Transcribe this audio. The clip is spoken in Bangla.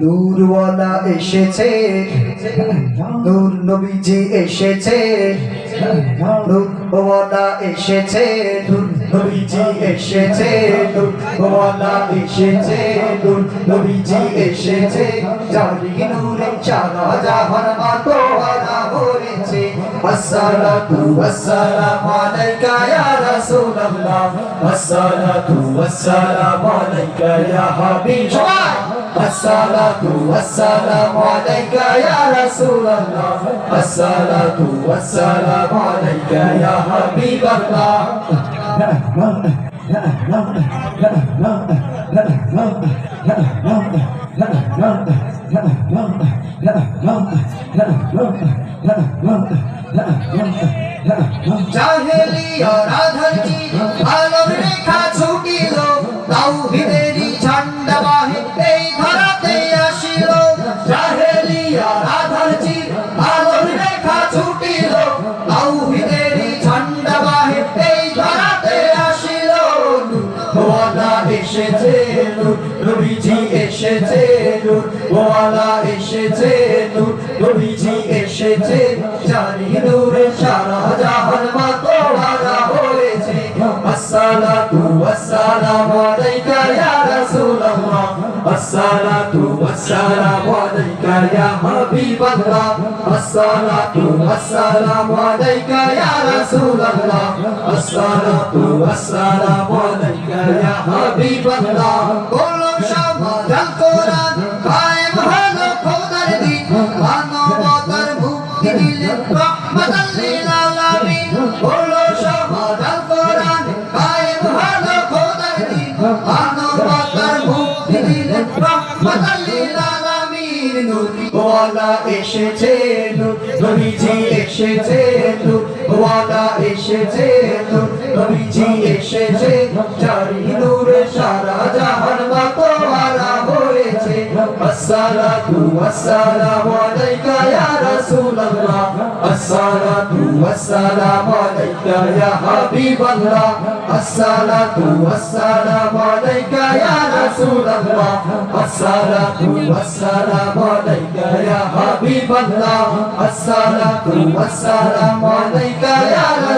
নূরওয়ালা এসেছে। নূর নবীজি এসেছে। নূরওয়ালা এসেছে। নূর নবীজি এসেছে। নূরওয়ালা এসেছে। নবীজি এসেছে। জানি নূরে সারা জাহান মাতোয়ারা হয়েছে আসসালাতু ওয়াসসালামু আলাইকা ইয়া রাসূলুল্লাহ। আসসালাতু ওয়াসসালামু আলাইকা ইয়া Habib. Assalatu wassalamu alayka ya Rasulallah Assalatu wassalamu alayka ya Habiballah জাহেলিয়া রাধার কি আলোর রেখা ছুটি এসেছে নূর ওয়ালা এসেছে নূর, নবীজি এসেছে। জানি নূরে সারা জাহান মাতোয়ারা হয়েছে। আসসালাতু ওয়াসসালামু আলাইকা ইয়া রাসূলুল্লাহ। আসসালাতু ওয়াসসালামু আলাইকা ইয়া হাবিবাল্লাহ। আসসালাতু ওয়াসসালামু আলাইকা ইয়া রাসূলুল্লাহ। আসসালাতু ওয়াসসালামু আলাইকা ইয়া হাবিবাল্লাহ। মানবতার মুক্তি দিলেন রহমাতাল লিল আলামিন নূর ওয়ালা এসেছে নবীজি এসেছে নূর এসেছে নবীজি এসেছে জারি নূরে সারা জাহান আসসালাতু ওয়াসসালামু আলাইকা ইয়া রাসূলুল্লাহ। আসসালাতু ওয়াসসালামু আলাইকা ইয়া হাবিবাল্লাহ। আসসালাতু ওয়াসসালামু আলাইকা ইয়া রাসূলুল্লাহ। আসসালাতু ওয়াসসালামু আলাইকা ইয়া হাবিবাল্লাহ। আসসালাতু ওয়াসসালামু আলাইকা